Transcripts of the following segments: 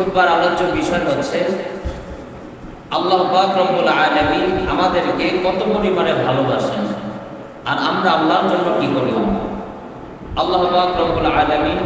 খুববার আলোচ্য বিষয় হচ্ছে, আল্লাহ রব্বুল আলামিন আমাদেরকে কত পরিমাণে ভালোবাসেন, আর আমরা আল্লাহর জন্য কি করলাম আল্লাহ রব্বুল আলামিন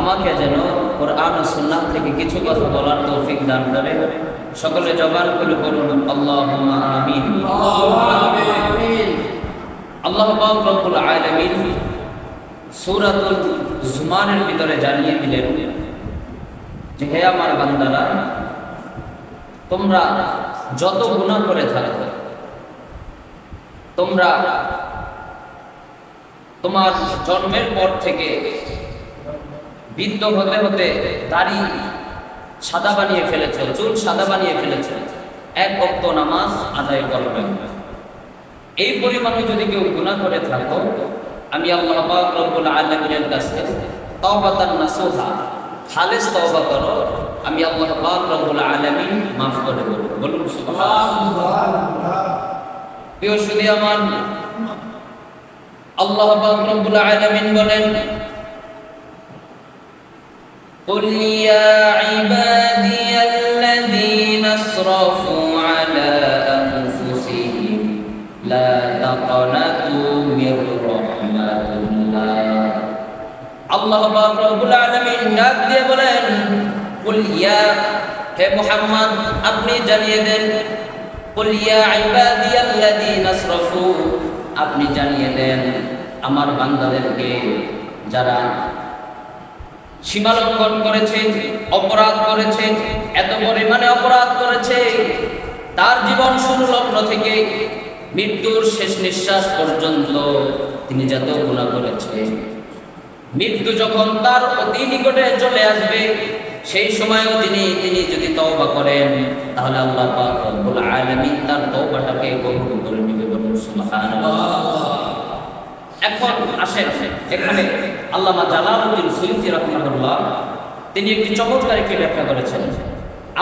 আমাকে যেন কোরআন সুন্নাহ থেকে কিছু কথা বলার তৌফিক দান করে সকলে জবান করে বলুন, আল্লাহুম্মা আমিন। আল্লাহ রব্বুল আলামিন সূরাতুল জুমারের ভিতরে জানিয়ে দিলেন যে হে আমার বান্দারা, তোমরা যত গুনাহ করে থাকো, তোমরা তোমার জন্মের পর থেকে বৃদ্ধ হতে হতে দাড়ি সাদা বানিয়ে ফেলেছ, চুল সাদা বানিয়ে ফেলেছ, এক অক্ত নামাজ আদায় করবে। এই পরিমাণে যদি কেউ গুনাহ করে থাকো, আমি আল্লাহ রব্বুল আলামিনের কাছে তাওবাতান নাসুহা খালেস তওবা করো আমি আল্লাহ পাক রব্বুল আলামিন maaf করে দেব বলুন সুবহানাল্লাহ প্রিয় শুধু আমার আল্লাহ পাক রব্বুল আলামিন বলেন قل يا عبادي আল্লাহ পাক রব্বুল আলামিন ডাক দিয়ে বলেন, কুল ইয়া, হে মুহাম্মদ, আপনি জানিয়ে দেন, কুল ইয়া ইবাদিয়াল্লাযীনা আসরাফু আপনি জানিয়ে দেন, আমার বান্দাদেরকে যারা সীমা লঙ্ঘন করেছে, অপরাধ করেছে, এত পরিমাণে অপরাধ করেছে, তার জীবন শুরু লগ্ন থেকে মৃত্যুর শেষ নিঃশ্বাস পর্যন্ত তিনি যত গুণা করেছে মৃত্যু যখন তার অতি নিকটে চলে আসবে, সেই সময়ও তিনি তিনি যদি তওবা করেন, তাহলে আল্লাহ পাক রব্বুল আলামিন তার তওবাটাকে কবুল করে নেবে সুবহানাল্লাহ। এখন আসেন, এখানে আল্লামা জালালউদ্দিন সুয়ুতি রাহিমাহুল্লাহ, তিনি একটি চমৎকার একটি ব্যাখ্যা করেছেন।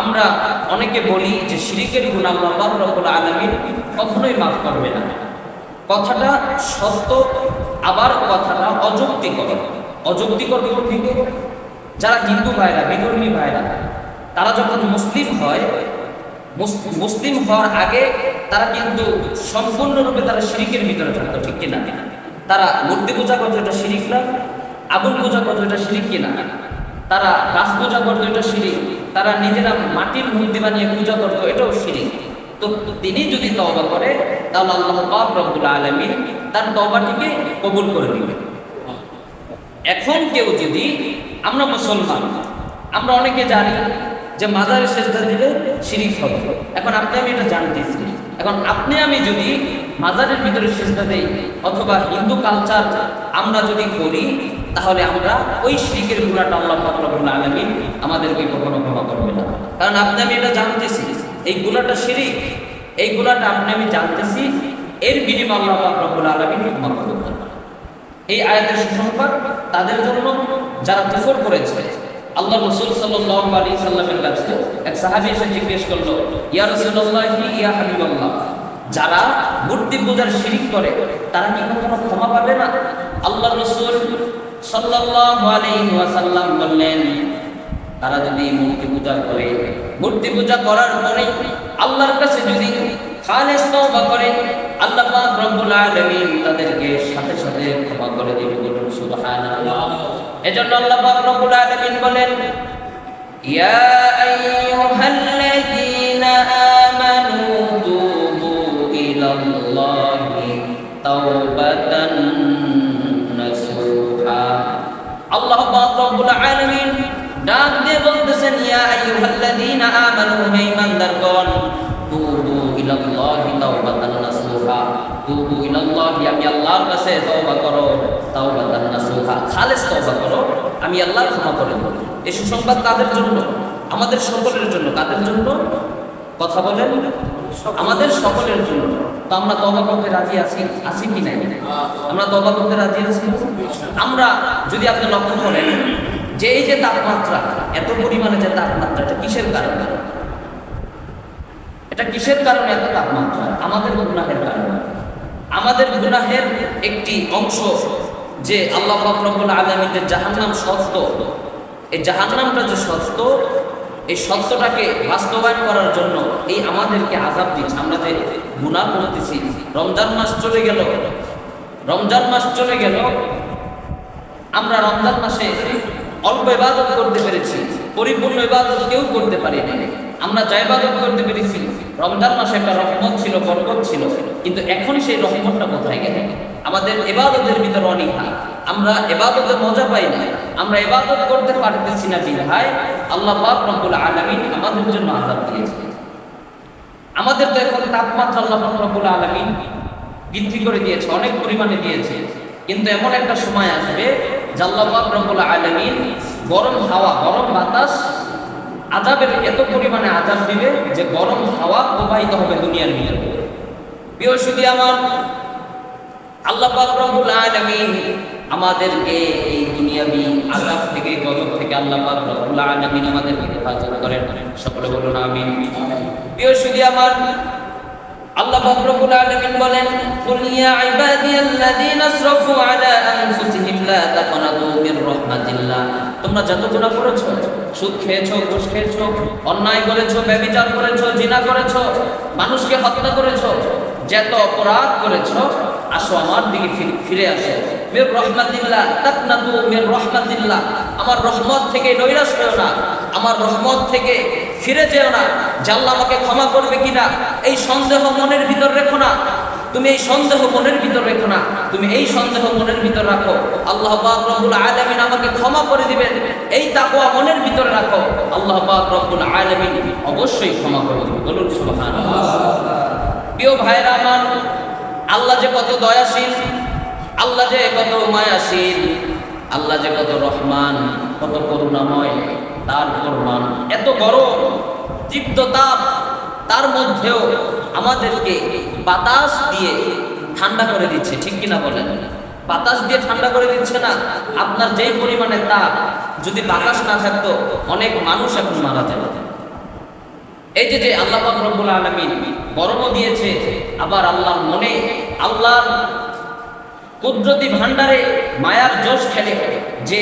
আমরা অনেকে বলি যে শিরিকের গুনাহ আল্লাহ রব্বুল আলামিন কখনোই মাফ করবে না। কথাটা সত্য, আবার কথাটা অযৌক্তিকর অযৌক্তিকর দিকে যারা হিন্দু ভাইরা, বিধর্মী ভাইরা, তারা যখন মুসলিম হয় মুসলিম হওয়ার আগে তারা কিন্তু সম্পূর্ণরূপে তারা শিরিকের ভিতরে থাকতো, ঠিক কিনা? তারা মূর্তি পূজা করতো, এটা শিরিক না? আগুন পূজা করতো, এটা শিরিক কিনা? তারা গাছ পূজা করতো, এটা শিরিক? তারা নিজেরা মাটির মূর্তি বানিয়ে পূজা করতো, এটাও শিরিক। তো তিনি যদি তওবা করে, তাহলে আল্লাহ পাক রব্বুল আলামিন তার তওবাটিকে কবুল করে দিবেন এখন কেউ যদি আমরা মুসলমান, আমরা অনেকে জানি যে মাজারে সেজদা দিলে শিরিক হবে। এখন আপনি আমি এটা জানতেছি এখন আপনি আমি যদি মাজারের ভিতরে সেজদা দেই অথবা হিন্দু কালচার আমরা যদি করি, তাহলে আমরা ওই শিরিকের গুণাটা আল্লাহ পাক রব্বুল আলামিন আমাদেরকে কখনো ক্ষমা করবে না। কারণ আপনি আমি এটা জানতেছি এই গুণাটা শিরিক, এই গুণাটা আপনি আমি জানতেছি এর বিনিময়ে আল্লাহ পাক রব্বুল আলামিন ক্ষমা করবেন না এই আয়াতের সুসংবাদ তাদের জন্য যারা কুফর করেছে, আল্লাহ রসুল সাল্লাল্লাহু আলাইহি সাল্লামের কাছে এক সাহাবী এসে জিজ্ঞেস করল, ইয়া রাসূলুল্লাহ, ইয়া হাবিবাল্লাহ, যারা মূর্তি পূজার শিরিক করে, তারা কি কখনো ক্ষমা পাবে না? আল্লাহ রসুল সাল্লাল্লাহু আলাইহি ওয়াসাল্লাম বললেন, তারা যদি মূর্তি পূজা করে, মূর্তি পূজা করার পরে আল্লাহর কাছে যদি খালেস তওবা করে আল্লাহ রব্বুল আলামিন তাদেরকে সাথে সাথে ক্ষমা করে দিবে বলুন, সুবহানাল্লাহ। এজন্য আল্লাহ রব্বুল আলামিন বলেন, ইয়া আমানু তুবু ইলাল্লাহি তাওবাতান নাসুহা তুবু ইলাল্লাহি, আমি আল্লাহর কাছে তওবা করো তাওবাতান নাসুহা খালেস তওবা করো, আমি আল্লাহর ক্ষমা করে দেব। এই সুসংবাদ তাদের জন্য? আমাদের সকলের জন্য। কাদের জন্য? কথা বলেন। আমাদের সকলের জন্য। তো আমরা তবা করতে রাজি আছি? আছি কি নাই? আমরা তবা করতে রাজি আছি? আমরা যদি আপনি লক্ষ্য করেন, যে এই যে তাপমাত্রা, এত পরিমাণে যে তাপমাত্রা, এটা কিসের কারণে? এটা কিসের কারণে এত তাপমাত্রা? আমাদের গুনাহের কারণে। আমাদের গুনাহের একটি অংশ যে আল্লাহ রব্বুল আলমীদের জাহান্নাম সত্য এই জাহান্নামটা যে সত্য এই সত্যটাকে বাস্তবায়ন করার জন্য এই আমাদেরকে আজাব দিচ্ছে। আমরা যে গুণা করতেছি, রমজান মাস চলে গেল। রমজান মাস চলে গেল। আমরা রমজান মাসে অল্প ইবাদত করতে পেরেছি, পরিপূর্ণ ইবাদত কেউ করতে পারিনি। আমরা যা ইবাদত করতে পেরেছি, রমজান মাসে একটা রহমত ছিল, বরকত ছিল, কিন্তু এখন সেই রহমতটা কোথায় গেল? আমাদের এবাদতের ভিতর অনীহা। আমরা এবাদতের মজা পাই না। আমরা এবাদত করতে পারতেছি না বিধায় আল্লাহ রব্বুল আলামিন আমাদের জন্য আজাদ দিয়েছে আমাদের তো এখন তাপমাত্রা আল্লাহ রব্বুল আলামিন বৃদ্ধি করে দিয়েছে, অনেক পরিমাণে দিয়েছে। কিন্তু এমন একটা সময় আসবে জাল্লাহ রব্বুল আলামিন গরম হাওয়া, গরম বাতাস আজাবের এত পরিমাণে আজাব দিবে যে গরম হাওয়া প্রবাহিত হবে দুনিয়ার ভিতরে। প্রিয় শুধু আমার, আল্লাহ পাক রব্বুল আলামিন আমাদেরকে এই দুনিয়াবি আজাব থেকে, গজব থেকে আল্লাহ পাক রব্বুল আলামিন আমাদেরকে হেফাজত করেন। সকলে বলুন আমিন। প্রিয় শুধু আমার, আল্লাহ পাক রব্বুল আলামিন বলেন, কুল ইয়া ইবাদিয়াল্লাযীনা আসরাফু আলা আনফুসিহিম লা তাকনাতু মির তোমরা যত গুনাহ করেছ, সুদ খেয়েছো, ঘুষ খেয়েছো, অন্যায় করেছ, ব্যভিচার করেছ, জিনা করেছ, মানুষকে হত্যা করেছ, যত অপরাধ করেছ, আসো আমার দিকে ফিরে- আসো। মির রহমাতিল্লাহ, তাকনাতু মির রহমাতিল্লাহ। আমার রহমত থেকে নৈরাশ হয়েও না, আমার রহমত থেকে ফিরে যেও না। আল্লাহ আমাকে ক্ষমা করবে কিনা, এই সন্দেহ মনের ভিতর রেখো না। তুমি এই সন্দেহ মনের ভিতর রেখো না। তুমি এই সন্দেহ মনের ভিতর রাখো। আল্লাহ পাক রব্বুল আলামিন আমাকে ক্ষমা করে দিবেন। এই তাকওয়া মনের ভিতরে রাখো। আল্লাহ পাক রব্বুল আলামিন অবশ্যই ক্ষমা করে দিবেন। বলুন সুবহানাল্লাহ। প্রিয় ভাইরা আমার, আল্লাহ যে কত দয়াশীল, আল্লাহ যে কত মায়াশীল, আল্লাহ যে কত রহমান, কত করুণাময়, তার প্রমাণ এত গরম তীব্র তার মধ্যেও আমাদেরকে বাতাস দিয়ে ঠান্ডা করে দিচ্ছে, ঠিক কিনা বলেন? বাতাস দিয়ে ঠান্ডা করে দিচ্ছে না, আপনার যেই পরিমাণে তাপ, যদি বাতাস না থাকতো অনেক মানুষ এখন মারা যাবে। এই যে যে আল্লাহ রব্বুল আলামিন গরমও দিয়েছে, আবার আল্লাহ মনে, আল্লাহর কুদরতি ভান্ডারে মায়ার জোশ খেলে যে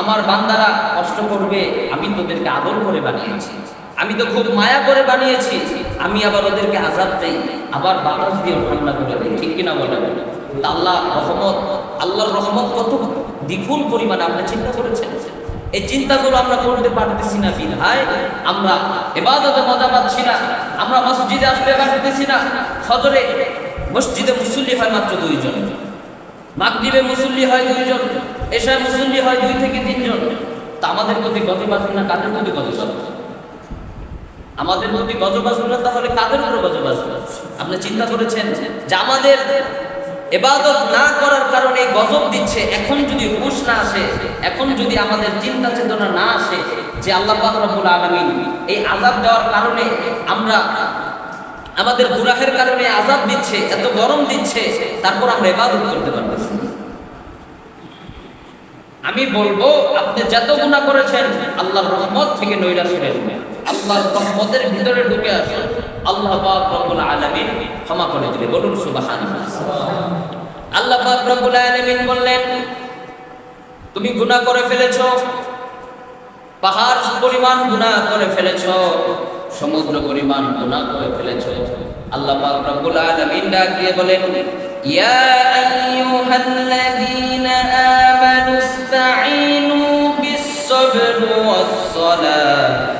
আমার বান্দারা কষ্ট করবে, আমি তোদেরকে আদর করে বানিয়েছি। আমি তো খুব মায়া করে বানিয়েছি। আমি আবার ওদেরকে আজাদ দেই। আবার বাতাস দিয়ে ঠান্ডা করে দিই। ঠিক কিনা বলে আল্লাহ রহমত, আল্লাহর রহমত কত দ্বিগুণ পরিমাণে আপনি চিন্তা করেছেন? এই চিন্তাগুলো আমরা করতে পারতেছি না বিধায় আমরা এবাদতে মজা পাচ্ছি না। আমরা মসজিদে আসতে পারতেছি না। সদরে মসজিদে মুসল্লি হয় মাত্র দুইজন। মাগরিবে মুসল্লি হয় দুইজন। এশায় মুসল্লি হয় দুই থেকে তিনজন। তা আমাদের প্রতি গতি আসবে না কাদের প্রতি গতি আসবে আমাদের মধ্যে গজব আসবে তাহলে কাদের উপর গজব আসবে আপনি চিন্তা করেছেন যে আমাদের এবাদত না করার কারণে গজব দিচ্ছে, এখন যদি হুশ না আসে, এখন যদি আমাদের চিন্তা চেতনা না আসে যে আল্লাহ রব্বুল আলামিন এই আযাব দেওয়ার কারণে আমরা আমাদের গুনাহের কারণে আযাব দিচ্ছে, এত গরম দিচ্ছে, তারপর আমরা এবাদত করতে পারতেছি। আমি বলব, আপনি যত গুনাহ করেছেন, আল্লাহর রহমত থেকে নৈরাশ হয়ে আল্লাহর রহমতের ভিতরে ঢুকে আসুন আল্লাহ পাক রব্বুল আলামিন ক্ষমা করে দিলে বলুন সুবহানাল্লাহ। আল্লাহ পাক রব্বুল আলামিন বললেন, তুমি গুনাহ করে ফেলেছো, পাহাড় পরিমাণ গুনাহ করে ফেলেছো, সমুদ্র পরিমাণ গুনাহ করে ফেলেছো। আল্লাহ পাক রব্বুল আলামিন ডাক দিয়ে বলেন, ইয়া আইয়ুহাল্লাযীনা আমানু বিস-সাবর ওয়াস-সালাহ।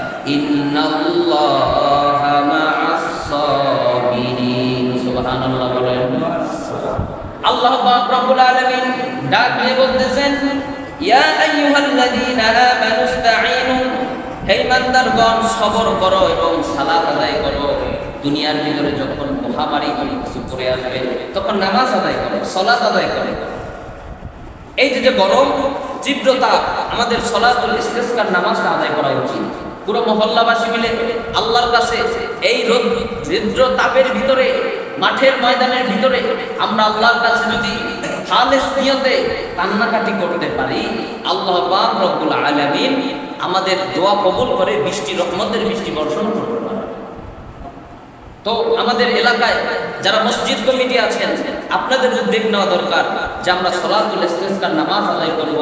ডাক ইয়া হে সবর এবং আদায় করো। দুনিয়ার ভিতরে যখন মহামারী কিছু করে আসবে, তখন নামাজ আদায় করো, সালাত আদায় করো। এই যে যে গরম, তীব্রতা, আমাদের সলাতুল ইস্তেসকার নামাজটা আদায় করা উচিত। পুরো মহল্লাবাসী মিলে আল্লাহর কাছে এই রোদ তাপের ভিতরে, মাঠের ময়দানের ভিতরে আমরা আল্লাহর কাছে যদি খালেস কান্নাকাটি করতে পারি, আল্লাহ পাক রব্বুল আলামিন আমাদের দোয়া কবুল করে বৃষ্টি রহমতের বৃষ্টি বর্ষণ পারে তো আমাদের এলাকায় যারা মসজিদ কমিটি আছেন, আপনাদের উদ্যোগ নেওয়া দরকার যে আমরা সলাতুল ইস্তেসকার নামাজ আদায় করব,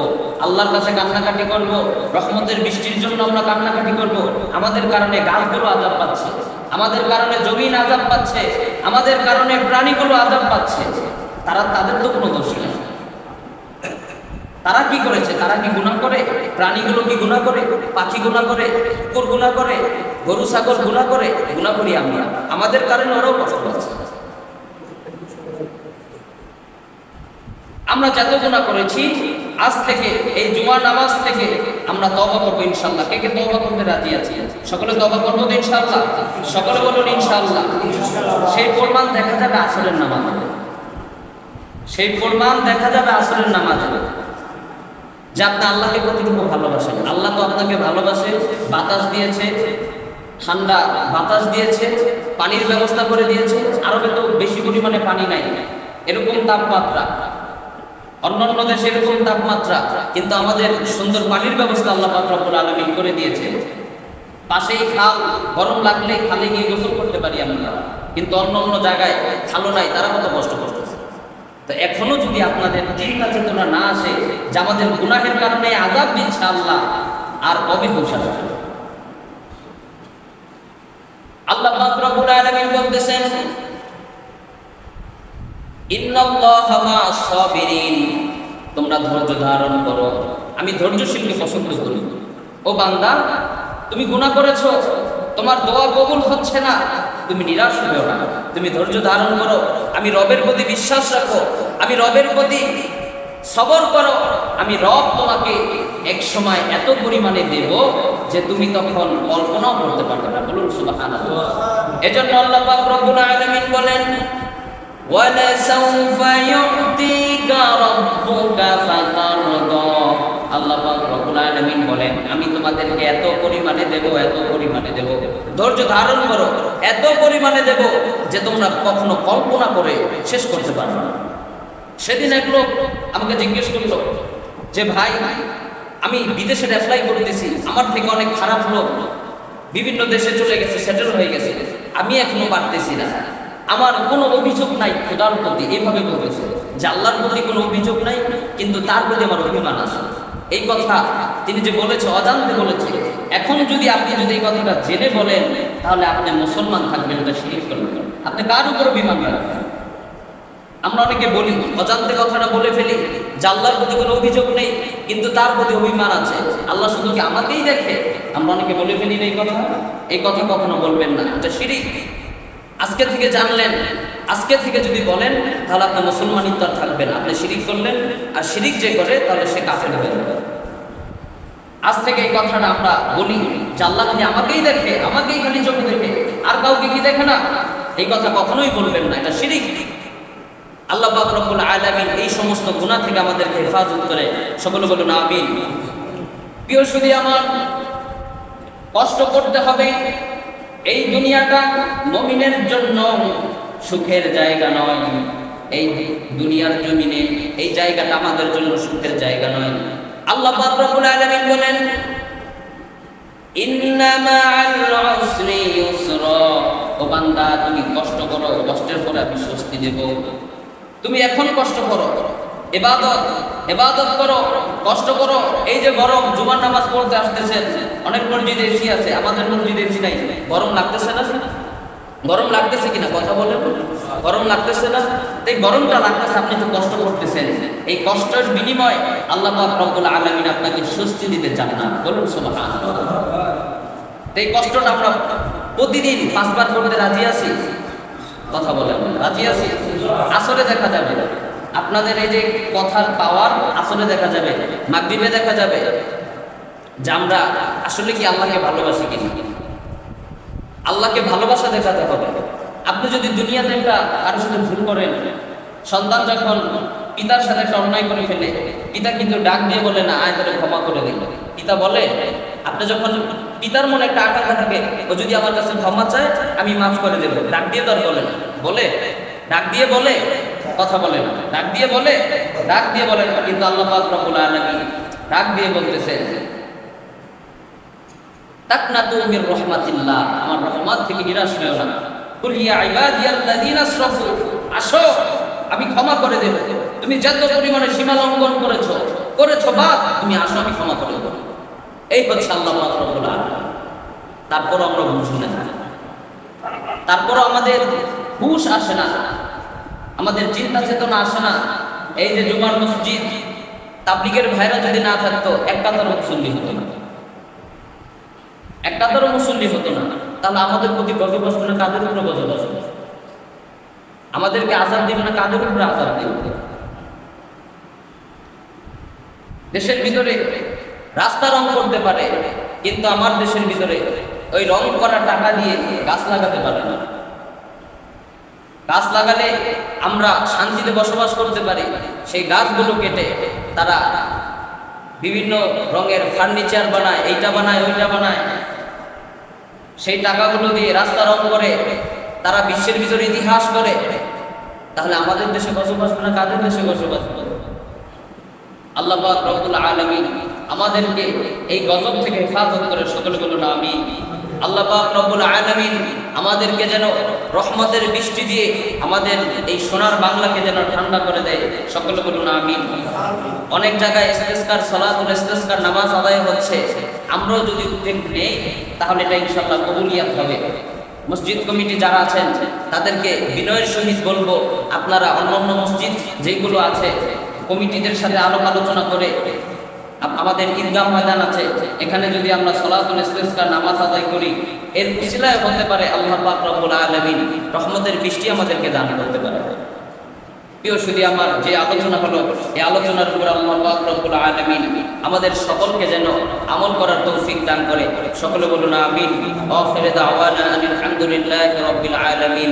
আল্লাহর কাছে কান্নাকাটি করব, রহমতের বৃষ্টির জন্য আমরা কান্নাকাটি করব, আমাদের কারণে গাছগুলো আজাব পাচ্ছে, আমাদের কারণে জমিন আজাব পাচ্ছে, আমাদের কারণে প্রাণীগুলো আজাব পাচ্ছে, তারা তাদের তো কোনো দোষ তারা কি করেছে? তারা কি গুণা করে? প্রাণীগুলো কি গুণা করে? পাখি গুণা করে? কুকুর গুণা করে? গরু, ছাগল গুণা করে? গুণা করি আমরা। আমাদের কারণে ওরাও কষ্ট পাচ্ছে। আমরা যত গুণা করেছি, আজ থেকে, এই জুমার নামাজ থেকে আমরা তবা করব ইনশাল্লাহ কে কে তবা করতে রাজি আছি? সকলে তবা করব তো ইনশাল্লাহ সকলে বলুন ইনশাল্লাহ সেই প্রমাণ দেখা যাবে আসলের নামাজ। সেই প্রমাণ দেখা যাবে আসরের নামাজে। যে আপনি আল্লাহকে কতটুকু ভালোবাসেন আল্লাহ তো আপনাকে ভালোবাসে, বাতাস দিয়েছে, ঠান্ডা বাতাস দিয়েছে, পানির ব্যবস্থা করে দিয়েছে আরবে তো বেশি পরিমাণে পানি নাই। এরকম তাপমাত্রা। অন্যান্য দেশে এরকম তাপমাত্রা, কিন্তু আমাদের সুন্দর পানির ব্যবস্থা আল্লাহ রব্বুল আলামিন করে দিয়েছে। পাশেই খাল, গরম লাগলে খালে গিয়ে গোসল করতে পারি আমরা। কিন্তু অন্য অন্য জায়গায় খালো নাই, তারা কত কষ্ট করতেছে তো এখনও যদি আপনাদের চিন্তা চেতনা না আসে যে আমাদের গুনাহের কারণে আজাব দিচ্ছে আল্লাহ আর কবে পৌঁছাবে? আল্লাহ পাক আলামিন বলতেছেন, ইন্নাল্লাহা সাবিরিন। তোমরা ধৈর্য ধারণ করো। আমি ধৈর্যশীলকে পছন্দ করি। ও বান্দা, তুমি গুনাহ করেছ? তোমার দোয়া কবুল হচ্ছে না। তুমি নিরাশ হবেও না। তুমি ধৈর্য ধারণ করো। আমি রবের প্রতি বিশ্বাস রাখো। আমি রবের প্রতি সবর করো। আমি রব তোমাকে এক সময় এত পরিমাণে দেব যে তুমি তখন কল্পনাও করতে পারবে না। বলুন সুবহানাল্লাহ। এজন্য আল্লাহ পাক রব্বুল আলামিন বলেন, ওয়ালা সাউফা ইউতিকা রাব্বুকা ফাতারদা। আল্লাহ রব্বুল আলামিন বলেন, আমি তোমাদেরকে এত পরিমাণে দেব, এত পরিমাণে দেব। ধৈর্য ধারণ করো, এত পরিমাণে দেব যে তোমরা কখনো কল্পনা করে শেষ করতে পারবে না। সেদিন এক লোক আমাকে জিজ্ঞেস করল যে, ভাই, আমি বিদেশে অ্যাপ্লাই করতেছি, আমার থেকে অনেক খারাপ লোক বিভিন্ন দেশে চলে গেছে সেটেল হয়ে গেছে। আমি এখনও পারতেছি না। আমার কোনো অভিযোগ নাই, খোদার প্রতি। এইভাবে বলেছে যে আল্লাহর প্রতি কোনো অভিযোগ নাই, কিন্তু তার প্রতি আমার অভিমান আছে। এই কথা তিনি যে বলেছে, অজান্তে বলেছে, এখন যদি আপনি যদি এই কথাটা জেনে বলেন, তাহলে আপনি মুসলমান থাকবেন, এটা শিরিক করবেন। আপনি কার উপর রাখবেন আমরা অনেকে বলি, অজান্তে কথাটা বলে ফেলি যে আল্লাহর প্রতি কোনো অভিযোগ নেই, কিন্তু তার প্রতি অভিমান আছে। আল্লাহ শুধু কি আমাকেই দেখে? আমরা অনেকে বলে ফেলি না এই কথা। এই কথা কখনো বলবেন না, এটা শিরিক। আজকে থেকে জানলেন, আজকে থেকে যদি বলেন, তাহলে আপনার মুসলমানিত্ব আর থাকবেন আপনি শিরিক করলেন, আর শিরিক যে করে, তাহলে সে কাফের হয়ে যাবে। আজ থেকে এই কথাটা আমরা বলি আল্লাহ যদি আমাকেই দেখে, আমাকেই খালি চোখে দেখে, আর কাউকে কি দেখে না? এই কথা কখনোই বলবেন না, এটা শিরিক। আল্লাহ পাক রব্বুল আলামিন এই সমস্ত গুনাহ থেকে আমাদেরকে হেফাজত করে, সকলে বলুন, আমিন। প্রিয় শুধু আমার, কষ্ট করতে হবে এই দুনিয়াটা মমিনের জন্য সুখের জায়গা নয়। এই দুনিয়ার জমিনে এই জায়গাটা আমাদের জন্য সুখের জায়গা নয়। আল্লাহ রব্বুল আলামিন বলেন, ইন্না মা'আল উসরি ইউসরা। তুমি কষ্ট করো, কষ্টের পরে আমি স্বস্তি দেব। তুমি এখন কষ্ট করো। এবাদত এবাদত করো, কষ্ট করো। এই যে গরম, জুমার নামাজ পড়তে আসতেছেন, অনেক মসজিদে এসি আছে, আমাদের মসজিদে এসি নাই। গরম লাগতেছে না? গরম লাগতেছে কিনা কথা বলেন? গরম লাগতেছে না? এই গরমটা লাগতেছে, আপনি তো কষ্ট করতেছেন। এই কষ্টের বিনিময় আল্লাহ রব্বুল আলামিন আপনাকে স্বস্তি দিতে চান না। বলুন তো এই কষ্টটা আমরা প্রতিদিন পাঁচবার করতে রাজি আছি? কথা বলেন, রাজি আছি? আসলে দেখা যাবে। আপনাদের এই যে কথার পাওয়ার আসলে দেখা যাবে, মাগরিবে দেখা যাবে, যে আমরা আসলে কি আল্লাহকে ভালোবাসি কিনা? আল্লাহকে ভালোবাসা দেখাতে হবে। আপনি যদি দুনিয়াতে একটা কারোর সাথে ভুল করেন, সন্তান যখন পিতার সাথে একটা অন্যায় করে ফেলে, পিতা কিন্তু ডাক দিয়ে বলে, না, আয় তাদের ক্ষমা করে দিল পিতা বলে, আপনি যখন পিতার মনে একটা আকাঙ্ক্ষা থাকে, ও যদি আমার কাছে ক্ষমা চায়, আমি মাফ করে দেবো। ডাক দিয়ে তো আর বলে বলে, ডাক দিয়ে বলে কথা বলে না। ডাক দিয়ে বলে? ডাক দিয়ে বলে না, কিন্তু আল্লাহ পাক রব্বুল আলামিন ডাক দিয়ে বলতেছে তাকনা তুমির রহমাতিল্লাহ আমার রহমত থেকে নিরাশ না। কুল ইবাদিয়াল্লাযীনা আসরাফু আসো, আমি ক্ষমা করে দেব। তুমি যত পরিমাণে সীমা লঙ্ঘন করেছ করেছ বা তুমি আসো, আমি ক্ষমা করে দেব। এই হচ্ছে আল্লাহ রব্বুল তারপর আমরা বুঝি না। তারপর আমাদের হুশ আসে না। আমাদের চিন্তা চেতনা আসে না। এই যে জুমার মসজিদ, তাবলিগের ভাইরা যদি না থাকতো একটা তোর মুসল্লি হতো না। একটা তোর মুসল্লি হতো না। তাহলে আমাদের প্রতি গজব আসবে না, কাদের উপরে গজব আমাদেরকে আজাদ দিবে না, কাদের উপরে আজাদ দিবে? দেশের ভিতরে রাস্তা রং করতে পারে, কিন্তু আমার দেশের ভিতরে ওই রং করা টাকা দিয়ে গাছ লাগাতে পারে না। গাছ লাগালে আমরা শান্তিতে বসবাস করতে পারি, সেই গাছগুলো কেটে তারা বিভিন্ন রঙের ফার্নিচার বানায়, এইটা বানায়, ওইটা বানায়। সেই টাকাগুলো দিয়ে রাস্তা রং করে, তারা বিশ্বের ভিতরে ইতিহাস করে, তাহলে আমাদের দেশে বসবাস করে না কাদের দেশে বসবাস? করে আল্লাহ পাক রব্বুল আলামিন আমাদেরকে এই গজব থেকে হেফাজত করে সকলে বলুন আমি আল্লাহ পাক রব্বুল আলামিন আমাদেরকে যেন রহমতের বৃষ্টি দিয়ে আমাদের এই সোনার বাংলাকে যেন ঠান্ডা করে দেয়। সকলে বলুন আমিন। অনেক জায়গায় ইস্তেস্কার সলাতুল ইস্তেস্কার নামাজ আদায় হচ্ছে। আমরাও যদি উদ্যোগ নেই, তাহলে এটা ইনশাআল্লাহ কবুলিয়াত হবে। মসজিদ কমিটি যারা আছেন, তাদেরকে বিনয়ের সহিত বলব, আপনারা অন্যান্য মসজিদ যেগুলো আছে, কমিটিদের সাথে আলোক আলোচনা করে আমাদের ঈদগাহ ময়দান আছে। এখানে যদি আমরা সলাতুল ইস্তেস্কার নামাজ আদায় করি, এর উসিলায় হতে পারে আল্লাহ পাক রব্বুল আলামিন রহমতের বৃষ্টি আমাদেরকে দান করতে পারে। প্রিয় শুধু আমার, যে আলোচনা হলো, এই আলোচনার উপর আল্লাহ পাক রব্বুল আলামিন আমাদের সকলকে যেন আমল করার তৌফিক দান করে। সকলে বলুন, আমিন। আখির দাওয়ানা আলহামদুলিল্লাহি রাব্বিল আলামিন।